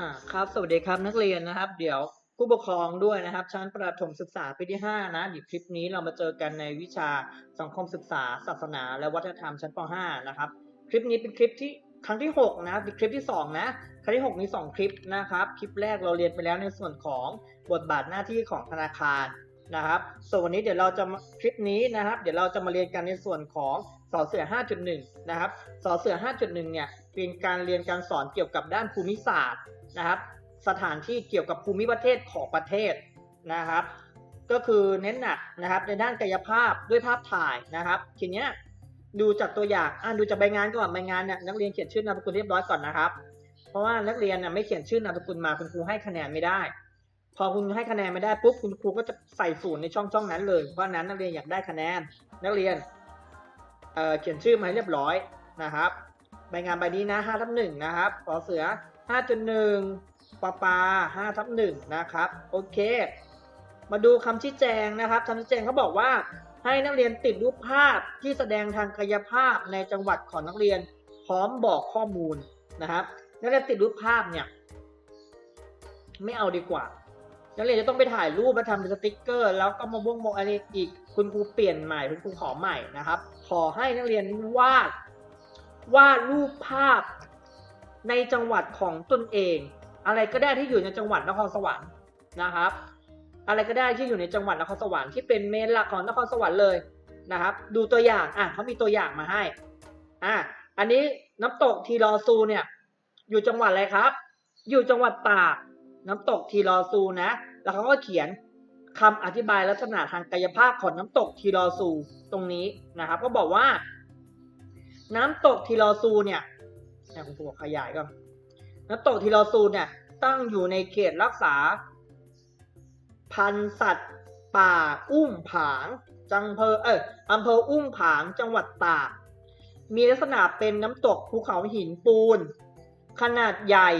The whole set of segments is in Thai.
อ่าครับ สวัสดีครับนักเรียนนะครับ เดี๋ยวผู้ปกครองด้วยนะครับ ชั้นประถมศึกษาปีที่ 5 นะเดี๋ยวคลิปนี้เรามาเจอกันในวิชาสังคมศึกษา ศาสนา และวัฒนธรรมชั้นป .5 นะครับ คลิปนี้เป็นคลิปที่ครั้งที่ 6 นะคลิปที่ 2 นะ ครั้งที่ 6 มี 2 คลิปนะครับ คลิปแรกเราเรียนไปแล้วในส่วนของบทบาทหน้าที่ของธนาคารนะครับ ส่วนวันนี้เดี๋ยวเราจะคลิปนี้นะครับ เดี๋ยวเราจะมาเรียนกันในส่วนของสอเสือ 5.1 นะครับสอเสือ 5.1 เนี่ย เป็นการเรียนการสอนเกี่ยวกับด้านภูมิศาสตร์ นะครับสถานที่เกี่ยวกับภูมิประเทศของประเทศนะครับ ก็คือเน้นหนักนะครับในด้านกายภาพด้วยภาพถ่ายนะครับทีเนี้ยดูจากตัวอย่างอะดูจากใบงานก่อนใบงานเนี่ยนักเรียนเขียนชื่อนามสกุลเรียบร้อยก่อนนะครับ เพราะว่านักเรียนน่ะไม่เขียนชื่อนามสกุลมาคุณครูให้คะแนนไม่ได้ พอคุณให้คะแนนไม่ได้ปุ๊บคุณครูก็จะใส่ศูนย์ในช่องช่องนั้นเลยเพราะนั้นนักเรียนอยากได้คะแนน นักเรียนเเขียนชื่อมาให้เรียบร้อยนะครับใบงานใบนี้นะ5ทับหนึ่งนะครับขอเสือ 5.1ปาปา5ทับหนึ่งนะครับ โอเค มาดูคำชี้แจงนะครับคำชี้แจงเขาบอกว่าให้นักเรียนติดรูปภาพที่แสดงทางกายภาพในจังหวัดของนักเรียน พร้อมบอกข้อมูลนะครับ นักเรียนติดรูปภาพเนี่ย ไม่เอาดีกว่า นักเรียนจะต้องไปถ่ายรูปมาทำเป็นสติกเกอร์ แล้วก็มาบ่งบอกอะไรอีก คุณครูเปลี่ยนใหม่คุณครูขอใหม่นะครับ ขอให้นักเรียนวาดวาดรูปภาพ ในจังหวัดของตนเอง อะไรก็ได้ที่อยู่ในจังหวัดนครสวรรค์นะครับ อะไรก็ได้ที่อยู่ในจังหวัดนครสวรรค์ที่เป็นเมนหลักของนครสวรรค์เลยนะครับ ดูตัวอย่างอะเขามีตัวอย่างมาให้อะอันนี้น้ำตกทีรอซูเนี่ย อยู่จังหวัดอะไรครับ อยู่จังหวัดตากน้ำตกทีรอซูนะ แล้วเขาก็เขียนคำอธิบายลักษณะทางกายภาพของน้ำตกทีรอซูตรงนี้นะครับ ก็บอกว่า น้ำตกทีรอซูเนี่ย เนี่ยคุณครูขยายก่อนน้ำตกทีรอซูเนี่ย ตั้งอยู่ในเขตรักษา พันธุ์สัตว์ป่าอุ้มผาง จังเพอเอออำเภออุ้มผางจังหวัดตาก มีลักษณะเป็นน้ำตกภูเขาหินปูน ขนาดใหญ่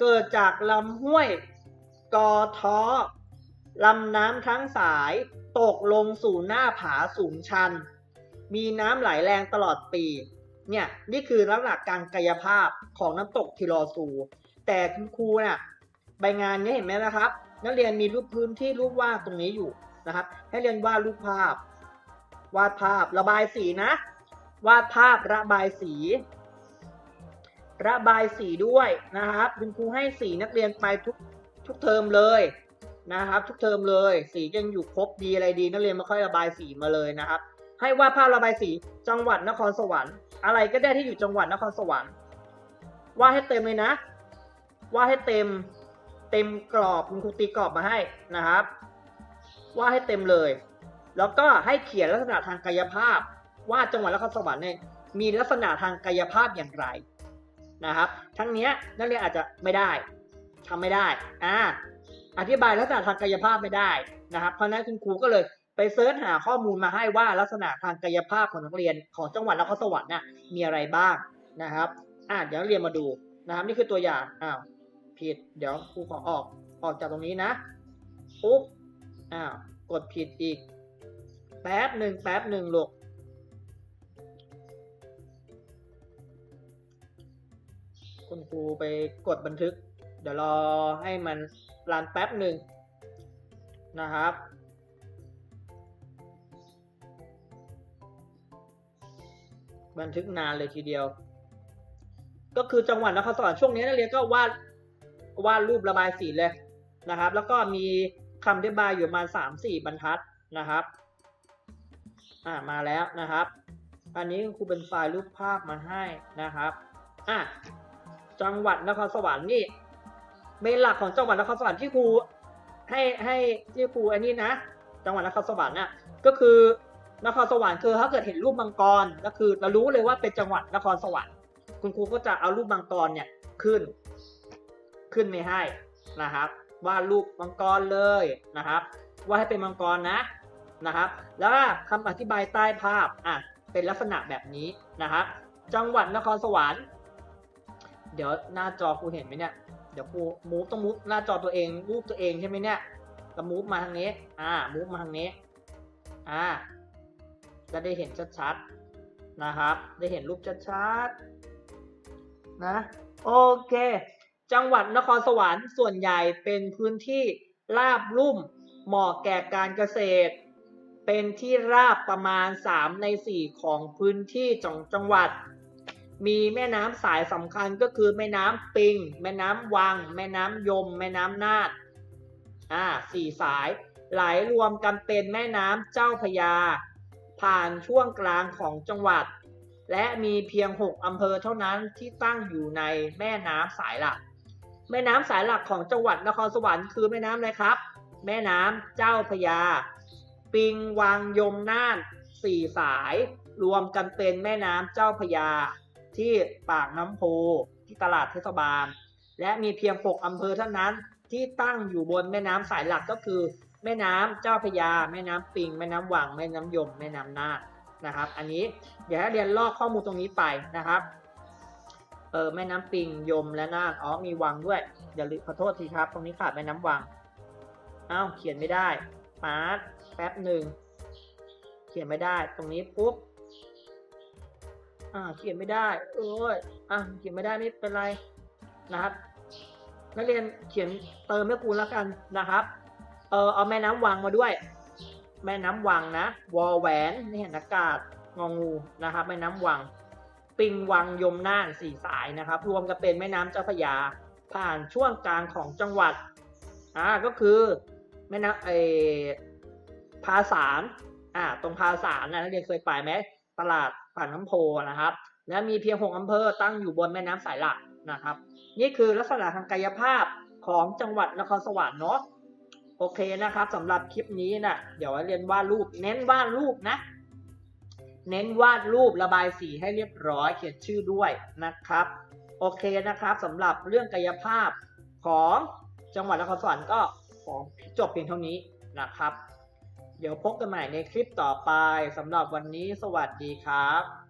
เกิดจากลำห้วย กอท้อลำน้ำทั้งสายตกลงสู่หน้าผาสูงชัน มีน้ำไหลแรงตลอดปี เนี่ยนี่คือลักษณะการกายภาพของน้ำตกทิรอซู แต่คุณครูน่ะใบงานเนี้เห็นไหมนะครับ นักเรียนมีรูปพื้นที่รูปวาดตรงนี้อยู่นะครับ ให้เรียนวาดรูปภาพ วาดภาพระบายสีนะ วาดภาพระบายสี ระบายสีด้วยนะครับ คุณครูให้สีนักเรียนไปทุกทุกเทอมเลยนะครับ ทุกเทอมเลย สียังอยู่ครบดีอะไรดี นักเรียนไม่ค่อยระบายสีมาเลยนะครับ ให้วาดภาพระบายสีจังหวัดนครสวรรค์ อะไรก็ได้ที่อยู่จังหวัดนครสวรรค์วาดให้เต็มเลยนะวาดให้เต็มเต็มกรอบคุณครูตีกรอบมาให้นะครับวาดให้เต็มเลย แล้วก็ให้เขียนลักษณะทางกายภาพว่าจังหวัดนครสวรรค์เนี่ยมีลักษณะทางกายภาพอย่างไรนะครับ ทั้งนี้นักเรียนอาจจะไม่ได้ทำไม่ได้อ่าอธิบายลักษณะทางกายภาพไม่ได้นะครับ เพราะนั้นคุณครูก็เลย ไปเสิร์ชหาข้อมูลมาให้ว่าลักษณะทางกายภาพของนักเรียนของจังหวัดนครสวรรค์น่ะมีอะไรบ้างนะครับ อ่าเดี๋ยวเรียนมาดูนะครับนี่คือตัวอย่างอ้าวผิด เดี๋ยวครูขอออกออกจากตรงนี้นะปุ๊บอ้าวกดผิดอีก แป๊บหนึ่งแป๊บหนึ่งลูกคุณครูไปกดบันทึก เดี๋ยวรอให้มันรันแป๊บหนึ่งนะครับ บันทึกนานเลยทีเดียว ก็คือจังหวัดนครสวรรค์ช่วงนี้นักเรียนก็วาดวาดรูประบายสีเลยนะครับ แล้วก็มีคำอธิบายอยู่ประมาณสามสี่บรรทัดนะครับอ่ามาแล้วนะครับ อันนี้ครูเป็นไฟล์รูปภาพมาให้นะครับอะจังหวัดนครสวรรค์นี่เมนหลักของจังหวัดนครสวรรค์ที่ครูให้ให้ที่ครูอันนี้นะ จังหวัดนครสวรรค์น่ะก็คือ นครสวรรค์คือถ้าเกิดเห็นรูปมังกรก็คือเรารู้เลยว่าเป็นจังหวัดนครสวรรค์คุณครูก็จะเอารูปมังกรเนี่ยขึ้น ขึ้นไม่ให้นะครับวาดรูปมังกรเลยนะครับว่าให้เป็นมังกรนะนะครับ แล้วก็คำอธิบายใต้ภาพอะเป็นลักษณะแบบนี้นะครับจังหวัดนครสวรรค์ เดี๋ยวหน้าจอครูเห็นไหมเนี่ยเดี๋ยวครูมูฟต้องมูฟหน้าจอตัวเองรูปตัวเองใช่ไหมเนี่ยก็มูฟมาทางนี้ อ่ามูฟมาทางนี้ อ่า จะได้เห็นชัดๆนะครับ ได้เห็นรูปชัดๆนะโอเค จังหวัดนครสวรรค์ส่วนใหญ่เป็นพื้นที่ราบลุ่มเหมาะแก่การเกษตร เป็นที่ราบประมาณ 3 ใน 4 ของพื้นที่จังจังหวัด มีแม่น้ำสายสำคัญก็คือแม่น้ำปิง แม่น้ำวัง แม่น้ำยม แม่น้ำนาดอ่าสี่สายไหลรวมกันเป็นแม่น้ำเจ้าพยา ผ่านช่วงกลางของจังหวัด และมีเพียง 6 อำเภอเท่านั้นที่ตั้งอยู่ในแม่น้ำสายหลัก แม่น้ำสายหลักของจังหวัดนครสวรรค์คือแม่น้ำอะไรครับ แม่น้ำเจ้าพยา ปิงวังยมน่านสี่สาย รวมกันเป็นแม่น้ำเจ้าพยา ที่ปากน้ำโพที่ตลาดเทศบาล และมีเพียง 6 อำเภอเท่านั้นที่ตั้งอยู่บนแม่น้ำสายหลักก็คือ แม่น้ำเจ้าพยา แม่น้ำปิง แม่น้ำวัง แม่น้ำยม แม่น้ำน่านนะครับ อันนี้เดี๋ยวให้เรียนลอกข้อมูลตรงนี้ไปนะครับ เออแม่น้ำปิงยมและน่าน อ๋อมีวังด้วยอย่าลืมขอโทษทีครับ ตรงนี้ขาดแม่น้ำวัง อ้าวเขียนไม่ได้ปาร์ตแป๊บหนึ่งเขียนไม่ได้ ตรงนี้ปุ๊บ อ่าเขียนไม่ได้เอ้ยอะเขียนไม่ได้ไม่เป็นไรนะครับนักเรียนเขียนเติมให้ครูแล้วกันนะครับ ออเอาแม่น้ำวังมาด้วย แม่น้ำวังนะ วอแหวนนี่เห็นอากาศงองูนะครับ แม่น้ำวัง ปิงวังยมน่านสี่สายนะครับ รวมกันเป็นแม่น้ำเจ้าพระยา ผ่านช่วงกลางของจังหวัดอ่าก็คือแม่น้ำเออภาสารอ่าตรงภาสารนะนักเรียนเคยไปไหมตลาดผ่านน้ำโพนะครับ และมีเพียงหกอำเภอตั้งอยู่บนแม่น้ำสายหลักนะครับ นี่คือลักษณะทางกายภาพของจังหวัดนครสวรรค์เนาะ โอเคนะครับสำหรับคลิปนี้นะเดี๋ยวเรียนวาดรูป เน้นวาดรูปนะ เน้นวาดรูประบายสีให้เรียบร้อยเขียนชื่อด้วยนะครับ โอเคนะครับสำหรับเรื่องกายภาพของจังหวัดนครสวรรค์ก็ขอจบเพียงเท่านี้นะครับ เดี๋ยวพบกันใหม่ในคลิปต่อไปสำหรับวันนี้สวัสดีครับ